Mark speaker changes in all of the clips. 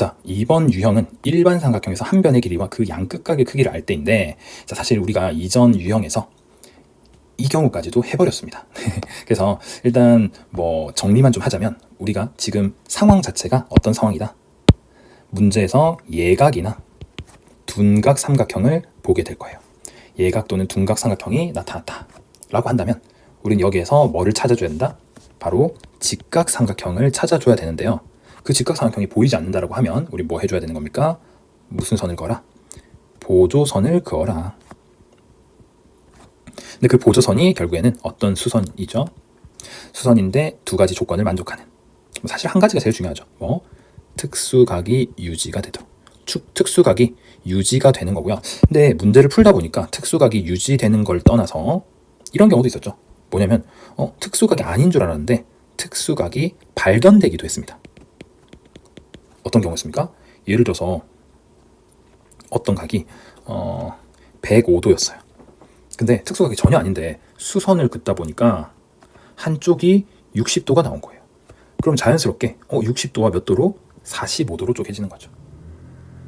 Speaker 1: 자, 이번 유형은 일반 삼각형에서 한 변의 길이와 그 양 끝각의 크기를 알 때인데, 자, 사실 우리가 이전 유형에서 이 경우까지도 해버렸습니다. 그래서 일단 뭐 정리만 좀 하자면 우리가 지금 상황 자체가 어떤 상황이다. 문제에서 예각이나 둔각 삼각형을 보게 될 거예요. 예각 또는 둔각 삼각형이 나타났다. 라고 한다면 우리는 여기에서 뭐를 찾아줘야 된다? 바로 직각 삼각형을 찾아줘야 되는데요. 그 직각 삼각형이 보이지 않는다라고 하면 우리 뭐 해줘야 되는 겁니까? 무슨 선을 그어라? 보조선을 그어라. 근데 그 보조선이 결국에는 어떤 수선이죠? 수선인데 두 가지 조건을 만족하는. 뭐 사실 한 가지가 제일 중요하죠. 뭐 특수각이 유지가 되도록. 축 특수각이 유지가 되는 거고요. 근데 문제를 풀다 보니까 특수각이 유지되는 걸 떠나서 이런 경우도 있었죠. 뭐냐면 어, 특수각이 아닌 줄 알았는데 특수각이 발견되기도 했습니다. 어떤 경우였습니까? 예를 들어서 어떤 각이 어, 105도였어요. 근데 특수각이 전혀 아닌데 수선을 긋다 보니까 한쪽이 60도가 나온 거예요. 그럼 자연스럽게 어, 60도와 몇 도로 45도로 쪼개지는 거죠.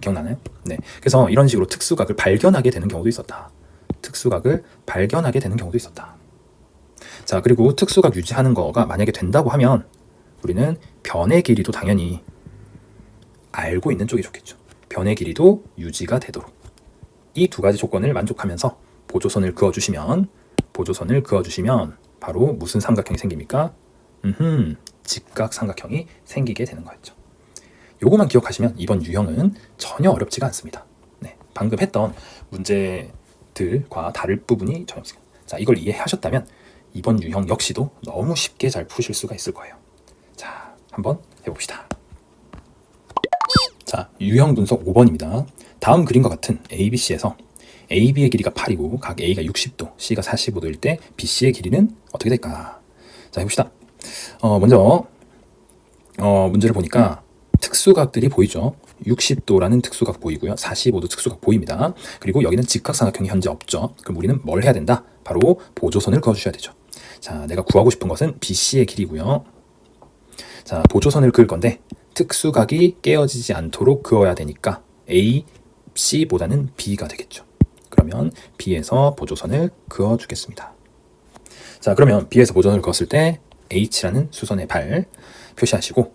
Speaker 1: 기억나나요? 네. 그래서 이런 식으로 특수각을 발견하게 되는 경우도 있었다. 특수각을 발견하게 되는 경우도 있었다. 자, 그리고 특수각 유지하는 거가 만약에 된다고 하면 우리는 변의 길이도 당연히 알고 있는 쪽이 좋겠죠. 변의 길이도 유지가 되도록. 이 두 가지 조건을 만족하면서 보조선을 그어주시면 보조선을 그어주시면 바로 무슨 삼각형이 생깁니까? 음, 직각 삼각형이 생기게 되는 거였죠. 요거만 기억하시면 이번 유형은 전혀 어렵지가 않습니다. 네, 방금 했던 문제들과 다를 부분이 전혀 없습니다. 자, 이걸 이해하셨다면 이번 유형 역시도 너무 쉽게 잘 푸실 수가 있을 거예요. 자, 한번 해봅시다. 자, 유형 분석 5번입니다. 다음 그림과 같은 ABC에서 AB의 길이가 8이고 각 A가 60도, C가 45도일 때 BC의 길이는 어떻게 될까? 자, 해봅시다. 어, 먼저 어, 문제를 보니까 특수각들이 보이죠. 60도라는 특수각 보이고요. 45도 특수각 보입니다. 그리고 여기는 직각삼각형이 현재 없죠. 그럼 우리는 뭘 해야 된다? 바로 보조선을 그어주셔야 되죠. 자, 내가 구하고 싶은 것은 BC의 길이고요. 자, 보조선을 그을 건데 특수각이 깨어지지 않도록 그어야 되니까 A, C보다는 B가 되겠죠. 그러면 B에서 보조선을 그어주겠습니다. 자, 그러면 B에서 보조선을 그었을 때 H라는 수선의 발 표시하시고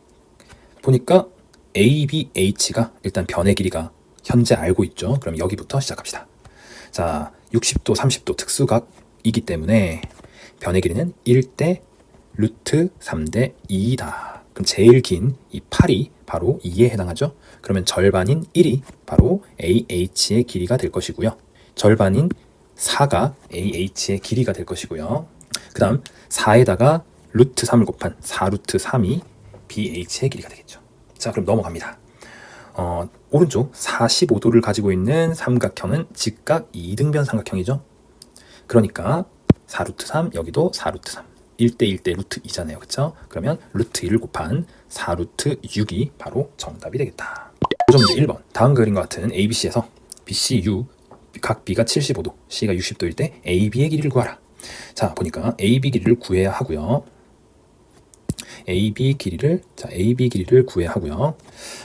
Speaker 1: 보니까 ABH가 일단 변의 길이가 현재 알고 있죠. 그럼 여기부터 시작합시다. 자, 60도, 30도 특수각이기 때문에 변의 길이는 1대 루트 3대 2다. 그럼 제일 긴 이 8이 바로 2에 해당하죠. 그러면 절반인 1이 바로 AH의 길이가 될 것이고요. 절반인 4가 AH의 길이가 될 것이고요. 그 다음 4에다가 루트 3을 곱한 4 루트 3이 BH의 길이가 되겠죠. 자, 그럼 넘어갑니다. 어, 오른쪽 45도를 가지고 있는 삼각형은 직각 2등변 삼각형이죠. 그러니까 4루트 3, 여기도 4루트 3. 1대 1대 루트 2잖아요. 그쵸? 그러면 루트 1을 곱한 4루트 6이 바로 정답이 되겠다. 고정 문제 1번. 다음 그림과 같은 ABC에서 BC, U, 각 B가 75도, C가 60도일 때 AB의 길이를 구하라. 자, 보니까 AB 길이를 구해야 하고요. AB 길이를 자 AB 길이를 구해야 하고요.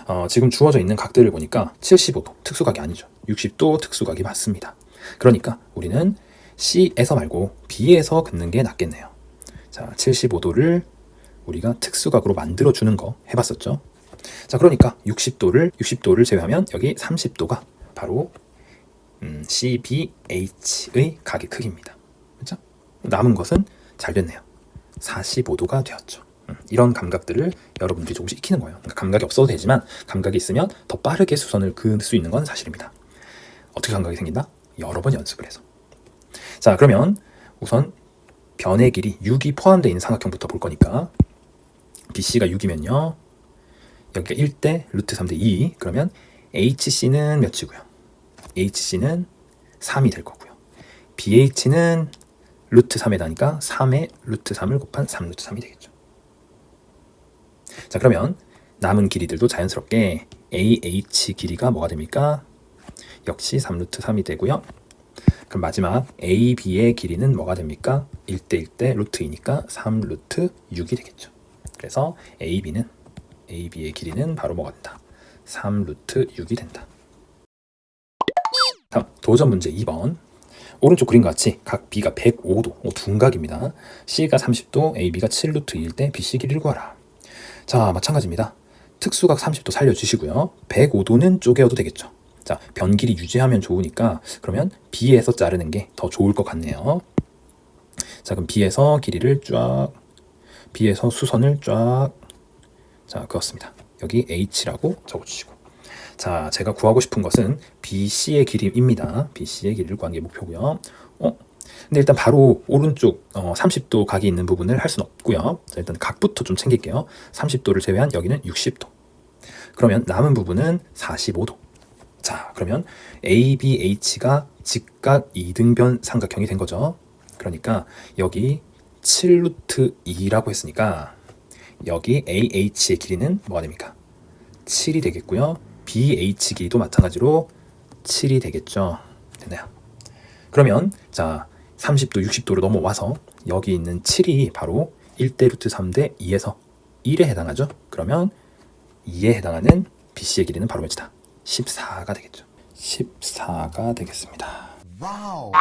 Speaker 1: 어, 지금 주어져 있는 각들을 보니까 75도 특수각이 아니죠. 60도 특수각이 맞습니다. 그러니까 우리는 C에서 말고 B에서 긋는 게 낫겠네요. 자 75도를 우리가 특수각으로 만들어 주는 거 해봤었죠. 자 그러니까 60도를 60도를 제외하면 여기 30도가 바로 음, CBH의 각의 크기입니다. 그렇죠? 남은 것은 잘 됐네요. 45도가 되었죠. 음, 이런 감각들을 여러분들이 조금씩 익히는 거예요. 그러니까 감각이 없어도 되지만 감각이 있으면 더 빠르게 수선을 그을 수 있는 건 사실입니다. 어떻게 감각이 생긴다? 여러 번 연습을 해서. 자, 그러면 우선 변의 길이 6이 포함되어 있는 삼각형부터 볼 거니까 BC가 6이면요. 여기가 1대 루트 3대 2 그러면 HC는 몇이고요? HC는 3이 될 거고요. BH는 루트 3에다니까 3의 루트 3을 곱한 3 루트 3이 되겠죠. 자 그러면 남은 길이들도 자연스럽게 AH 길이가 뭐가 됩니까? 역시 3루트 3이 되고요. 그럼 마지막 AB의 길이는 뭐가 됩니까? 1대 1대 루트이니까 3 루트 6이 되겠죠. 그래서 AB는 AB의 길이는 바로 뭐가 된다? 3 루트 6이 된다. 다음 도전 문제 2번. 오른쪽 그림과 같이 각 B가 105도, 어, 둔각입니다. C가 30도, AB가 7루트 2일 때 BC 길이를 구하라. 자, 마찬가지입니다. 특수각 30도 살려주시고요. 105도는 쪼개어도 되겠죠. 자, 변 길이 유지하면 좋으니까 그러면 B에서 자르는 게 더 좋을 것 같네요. 자, 그럼 B에서 길이를 쫙, B에서 수선을 쫙, 자, 그었습니다. 여기 H라고 적어주시고. 자, 제가 구하고 싶은 것은 BC의 길이입니다. BC의 길이를 구하는 게 목표고요. 어? 근데 일단 바로 오른쪽 어, 30도 각이 있는 부분을 할 수는 없고요. 자, 일단 각부터 좀 챙길게요. 30도를 제외한 여기는 60도. 그러면 남은 부분은 45도. 자, 그러면 ABH가 직각 이등변 삼각형이 된 거죠. 그러니까 여기 7루트 2라고 했으니까 여기 AH의 길이는 뭐가 됩니까? 7이 되겠고요. BH 길이도 마찬가지로 7이 되겠죠. 됐나요? 그러면 자 30도, 60도로 넘어와서 여기 있는 7이 바로 1대 루트 3대 2에서 1에 해당하죠. 그러면 2에 해당하는 BC의 길이는 바로 몇이다? 14가 되겠죠. 14가 되겠습니다.
Speaker 2: Wow.